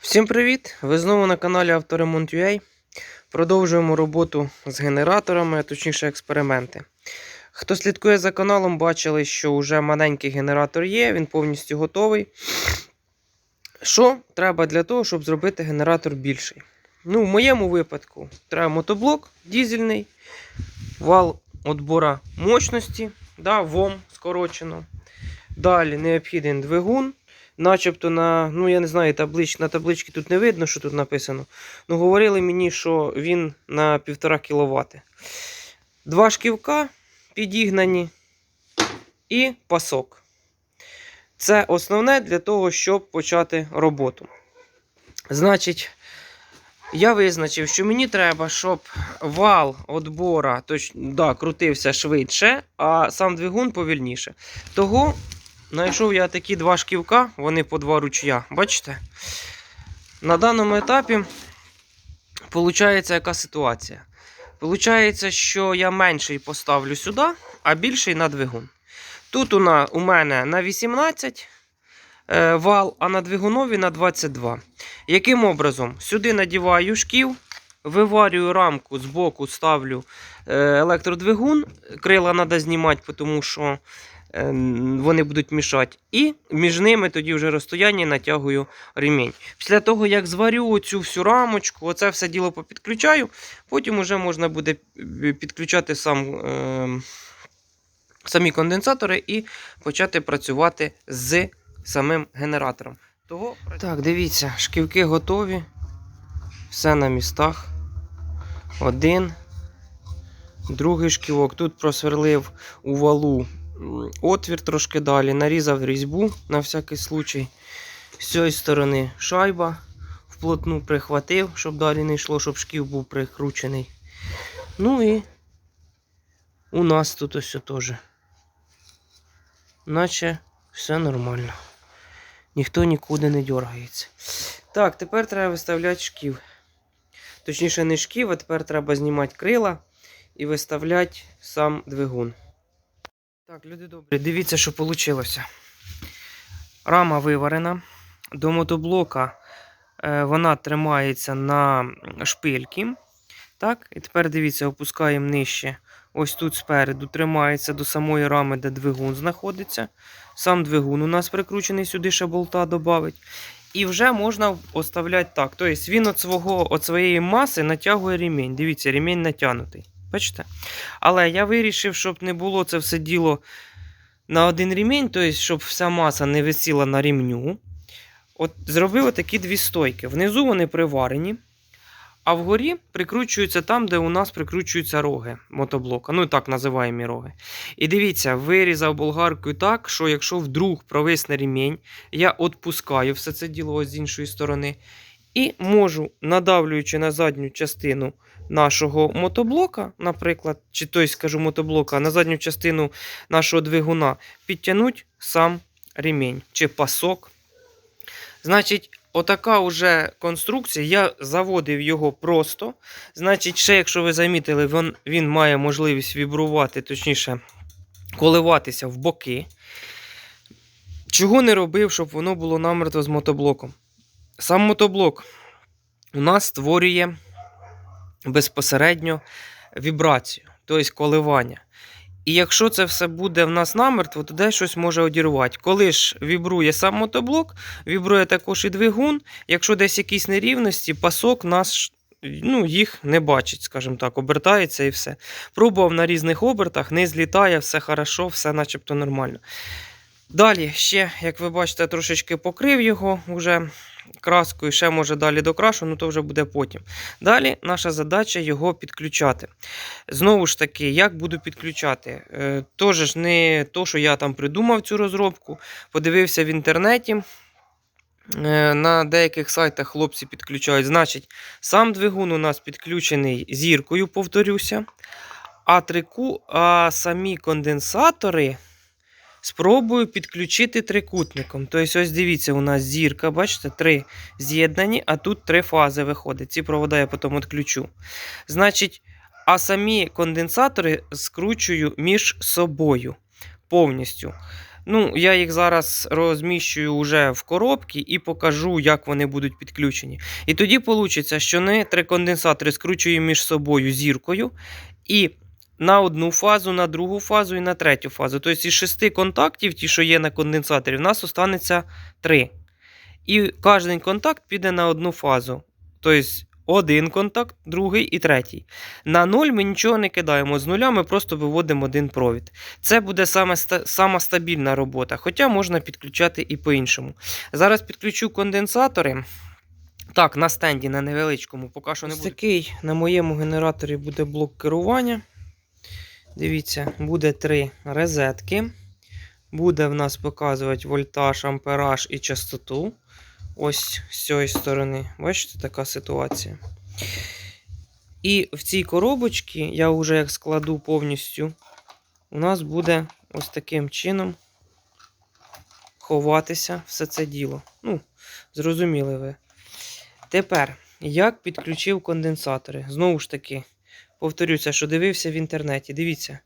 Всім привіт! Ви знову на каналі Авторемонт.ua. Продовжуємо роботу з генераторами, а точніше експерименти. Хто слідкує за каналом, бачили, що вже маленький генератор є, він повністю готовий. Що треба для того, щоб зробити генератор більший? Ну, в моєму випадку треба мотоблок дізельний, вал отбора мощності, да, ВОМ скорочено.Далі необхідний двигун. Начебто на, ну я не знаю, таблич, на табличці тут не видно, що тут написано. Ну, говорили мені, що він на 1,5 кВт. Два шківка підігнані і пасок. Це основне для того, щоб почати роботу. Значить, я визначив, що мені треба, щоб вал отбора точ, да, крутився швидше, а сам двигун повільніше. Того Знайшов я такі два шківка, вони по два ручя. Бачите? На даному етапі виходить яка ситуація? Получається, що я менший поставлю сюди, а більший на двигун. Тут у, мене на 18 е, вал, а на двигунові на 22. Яким образом? Сюди надіваю шків, виварюю рамку, збоку ставлю е, електродвигун. Крила треба знімати, тому що вони будуть мішати. І між ними тоді вже розстояння натягую ремінь. Після того, як зварю цю всю рамочку, оце все діло попідключаю, потім вже можна буде підключати сам, е, самі конденсатори і почати працювати з самим генератором. Того... Так, дивіться, шківки готові. Все на містах. Один. Другий шківок. Тут просверлив у валу отвір трошки далі, нарізав різьбу на всякий случай. З цієї сторони шайба вплотну прихватив, щоб далі не йшло, щоб шків був прикручений. Ну і у нас тут ось теж. Наче все нормально. Ніхто нікуди не дергається. Так, тепер треба виставляти шків. Точніше, не шків, а тепер треба знімати крила і виставляти сам двигун. Так, люди добрі, дивіться, що вийшло. Рама виварена. До мотоблока е, вона тримається на шпильки. Так, і тепер дивіться, опускаємо нижче. Ось тут спереду тримається до самої рами, де двигун знаходиться. Сам двигун у нас прикручений сюди ще болта додавить. І вже можна оставляти так. Тобто він від, свого, від своєї маси натягує ремінь. Дивіться, ремінь натягнутий. Бачите? Але я вирішив, щоб не було це все діло на один ремінь, тобто, щоб вся маса не висіла на ремню. От Зробив такі дві стойки. Внизу вони приварені. А вгорі прикручуються там, де у нас прикручуються роги мотоблока. Ну, так називаємо роги. І дивіться, вирізав болгаркою так, що якщо вдруг провисне ремінь, я відпускаю все це діло з іншої сторони. І можу, надавлюючи на задню частину нашого мотоблока, наприклад, чи той, скажу, мотоблока, на задню частину нашого двигуна, підтягнути сам ремінь чи пасок. Значить, отака вже конструкція. Я заводив його просто. Значить, ще, якщо ви замітили, він, він має можливість вібрувати, точніше, коливатися в боки. Чого не робив, щоб воно було намерто з мотоблоком? Сам мотоблок у нас створює безпосередньо вібрацію, тобто коливання. І якщо це все буде в нас намертво, то десь щось може одірвати. Коли ж вібрує сам мотоблок, вібрує також і двигун. Якщо десь якісь нерівності, пасок нас ну, їх не бачить, скажімо так, обертається і все. Пробував на різних обертах, не злітає, все хорошо, все начебто нормально. Далі, ще, як ви бачите, трошечки покрив його вже краскою, ще може далі докрашу, ну то вже буде потім. Далі наша задача його підключати. Знову ж таки, як буду підключати? Е, Тож не то, що я там придумав цю розробку, подивився в інтернеті. Е, На деяких сайтах хлопці підключають. Значить, сам двигун у нас підключений зіркою, повторюся. А трику, а самі конденсатори спробую підключити трикутником. Тобто, ось дивіться, у нас зірка, бачите, три з'єднані, а тут три фази виходить. Ці провода я потім відключу. Значить, а самі конденсатори скручую між собою повністю. Ну, я їх зараз розміщую вже в коробці і покажу, як вони будуть підключені. І тоді вийде, що ми три конденсатори скручуємо між собою зіркою і на одну фазу, на другу фазу і на третю фазу. Тобто із шести контактів, ті, що є на конденсаторі, в нас останеться три. І кожен контакт піде на одну фазу. Тобто один контакт, другий і третій. На нуль ми нічого не кидаємо. З нуля ми просто виводимо один провід. Це буде саме, сама стабільна робота, хоча можна підключати і по-іншому. Зараз підключу конденсатори. Так, на стенді, на невеличкому, поки що не буде. Такий на моєму генераторі буде блок керування. Дивіться, буде три розетки. Буде в нас показувати вольтаж, ампераж і частоту. Ось з цієї сторони. Бачите, така ситуація. І в цій коробочці, я вже як складу повністю, у нас буде ось таким чином ховатися все це діло. Ну, зрозуміли ви. Тепер, як підключив конденсатори? Знову ж таки, повторюся, що дивився в інтернеті. Дивіться,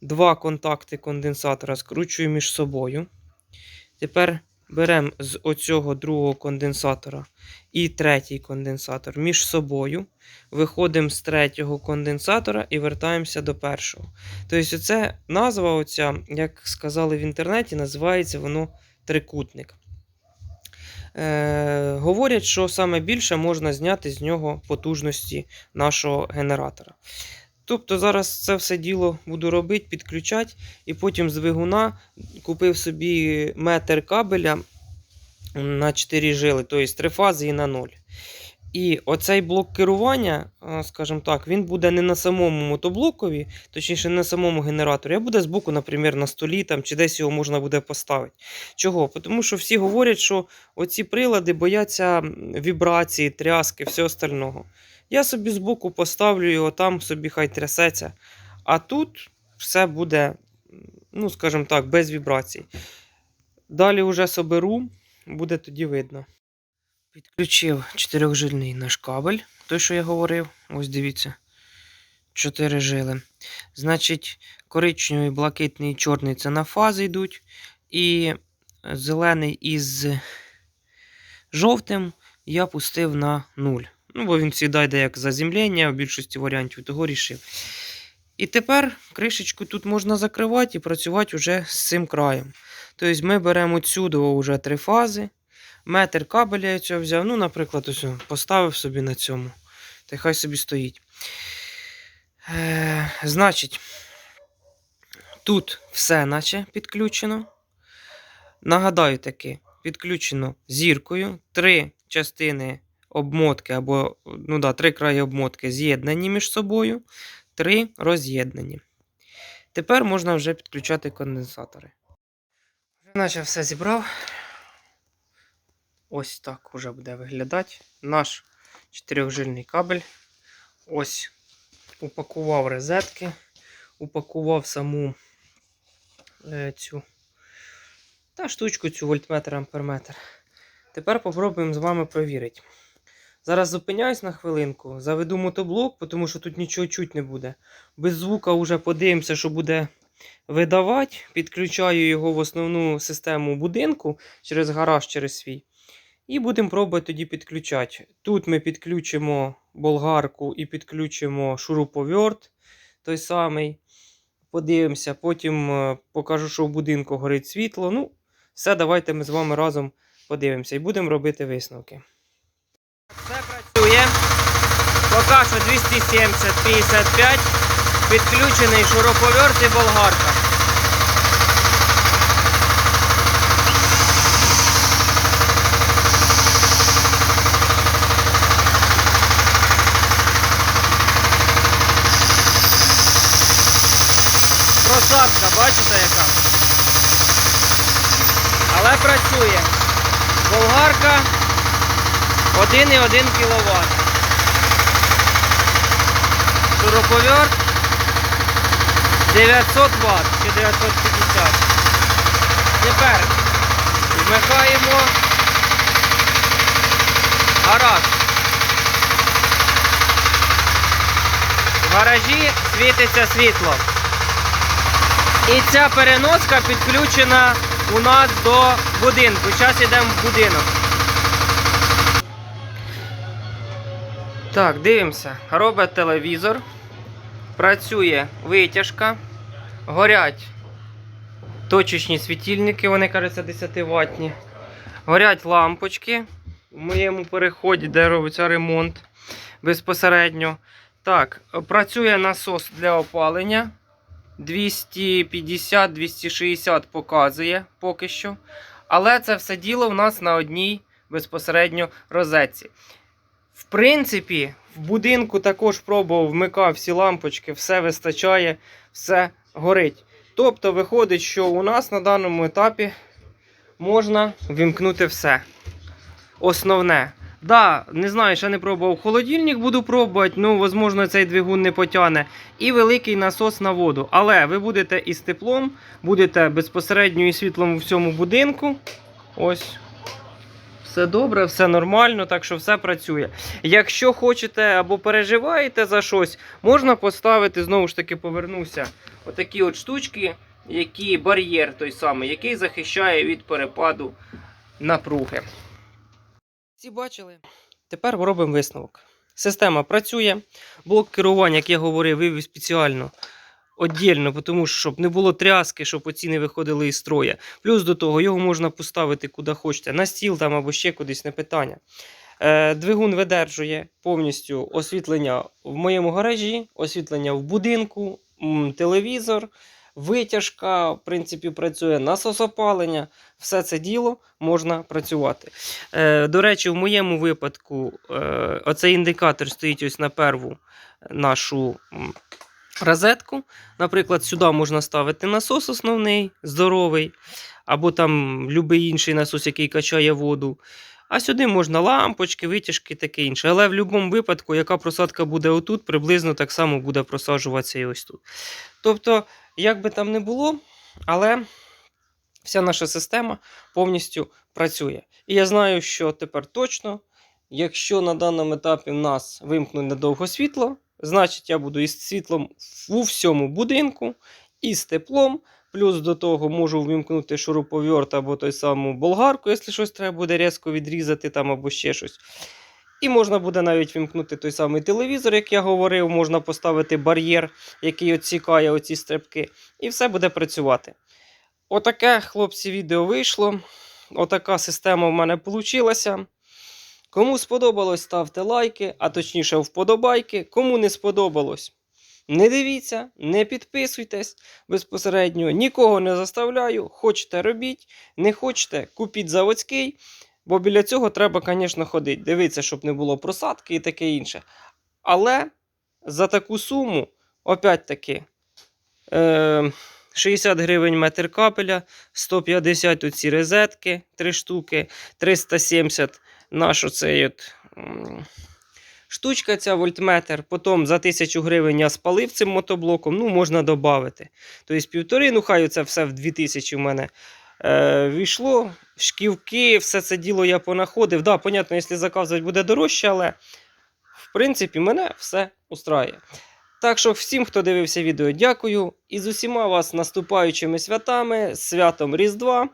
два контакти конденсатора скручую між собою. Тепер беремо з оцього другого конденсатора і третій конденсатор між собою. Виходимо з третього конденсатора і вертаємося до першого. Тобто, це назва, оця, як сказали в інтернеті, називається воно трикутник. Е, говорять, що саме більше можна зняти з нього потужності нашого генератора. Тобто зараз це все діло буду робити, підключати, і потім з двигуна купив собі метр кабеля на 4 жили, тобто 3 фази і на 0. І оцей блок керування, скажімо так, він буде не на самому мотоблокові, точніше, не на самому генераторі, а буде збоку, наприклад, на столі там, чи десь його можна буде поставити. Чого? Тому що всі говорять, що оці прилади бояться вібрації, тряски, все остального. Я собі збоку поставлю його, там собі хай трясеться. А тут все буде, ну, скажімо так, без вібрацій. Далі вже соберу, буде тоді видно. Підключив чотирьохжильний наш кабель, той, що я говорив. Ось дивіться. Чотири жили. Значить, коричневий, блакитний і чорний це на фази йдуть. І зелений із жовтим я пустив на 0. Ну, бо він завжди йде як заземлення в більшості варіантів, того рішив. І тепер кришечку тут можна закривати і працювати вже з цим краєм. Тобто ми беремо сюди вже три фази. Метр кабеля я цього взяв. Ну, наприклад, ось поставив собі на цьому. Та хай собі стоїть. Е, значить, тут все наче підключено. Нагадаю таки, підключено зіркою. Три частини обмотки або ну да, три краї обмотки з'єднані між собою, три роз'єднані. Тепер можна вже підключати конденсатори. Наче все зібрав. Ось так уже буде виглядати. Наш чотирьохжильний кабель. Ось упакував розетки, упакував саму е, цю та штучку, цю вольтметр амперметр. Тепер попробуємо з вами провірити. Зараз зупиняюсь на хвилинку, заведу мотоблок, тому що тут нічого чуть не буде. Без звука вже подивимося, що буде видавати. Підключаю його в основну систему будинку через гараж, через свій. І будемо пробувати тоді підключати. Тут ми підключимо болгарку і підключимо шуруповерт той самий. Подивимося, потім е, покажу, що в будинку горить світло. Ну, все, давайте ми з вами разом подивимося і будемо робити висновки. Все працює. Поки що 270 55. Підключений шуруповерт і болгарка. Просадка, бачите яка? Але працює. Болгарка 1,1 кВт. Шуруповерт 900 Вт чи 950. Тепер вмикаємо гараж. В гаражі світиться світло. І ця переноска підключена у нас до будинку. Зараз йдемо в будинок. Так, дивимося. Робить телевізор. Працює витяжка. Горять точечні світильники, вони кажуться 10 ватні. Горять лампочки. В моєму переході, де робиться ремонт безпосередньо. Так, працює насос для опалення. 250-260 показує поки що. Але це все діло в нас на одній безпосередньо розетці. В принципі, в будинку також пробував, вмикав всі лампочки, все вистачає, все горить. Тобто виходить, що у нас на даному етапі можна вімкнути все. Основне. Да, не знаю, ще не пробував холодильник, буду пробувати, ну, можливо, цей двигун не потягне. І великий насос на воду. Але ви будете із теплом, будете безпосередньо і світлом у всьому будинку. Ось. Все добре, все нормально, так що все працює. Якщо хочете або переживаєте за щось, можна поставити, знову ж таки, повернуся, отакі от штучки, які бар'єр той самий, який захищає від перепаду напруги. Всі бачили? Тепер робимо висновок. Система працює. Блок керування, як я говорив, вивів спеціально віддільно, тому що щоб не було тряски, щоб оці не виходили із строя. Плюс до того, його можна поставити куди хочете, на стіл там або ще кудись не питання. Е, Двигун видержує повністю освітлення в моєму гаражі, освітлення в будинку, телевізор, витяжка, в принципі, працює насос опалення. Все це діло можна працювати. Е, До речі, в моєму випадку е, оцей індикатор стоїть ось на перву нашу розетку. Наприклад, сюди можна ставити насос основний, здоровий, або там будь-який інший насос, який качає воду. А сюди можна лампочки, витяжки таке інше. Але в будь-якому випадку, яка просадка буде отут, приблизно так само буде просаджуватися і ось тут. Тобто, як би там не було, але вся наша система повністю працює. І я знаю, що тепер точно, якщо на даному етапі в нас вимкнуть надовго світло, значить я буду із світлом у всьому будинку, і з теплом. Плюс до того можу ввімкнути шуруповерт або той саму болгарку, якщо щось треба буде різко відрізати там або ще щось. І можна буде навіть вімкнути той самий телевізор, як я говорив, можна поставити бар'єр, який відсікає оці стрибки, і все буде працювати. Отаке, хлопці, відео вийшло. Отака система в мене вийшла. Кому сподобалось, ставте лайки, а точніше вподобайки. Кому не сподобалось, не дивіться, не підписуйтесь безпосередньо, нікого не заставляю. Хочете робіть, не хочете, купіть заводський. Бо біля цього треба, звісно, ходити. Дивитися, щоб не було просадки і таке інше. Але за таку суму, опять-таки, е, 60 гривень метр капеля, 150 оці розетки, 3 штуки, 370 наш оцей от. Штучка ця вольтметр, потім за 1000 гривень я спалив цим мотоблоком, ну, можна додати. Тобто півтори, ну хай це все в 2000 в мене е, війшло. Шківки, все це діло я понаходив. Да, понятно, якщо заказувати буде дорожче, але в принципі мене все устраює. Так що всім, хто дивився відео, дякую. І з усіма вас наступаючими святами, святом Різдва,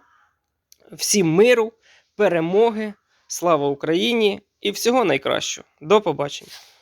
всім миру, перемоги, слава Україні і всього найкращого. До побачення!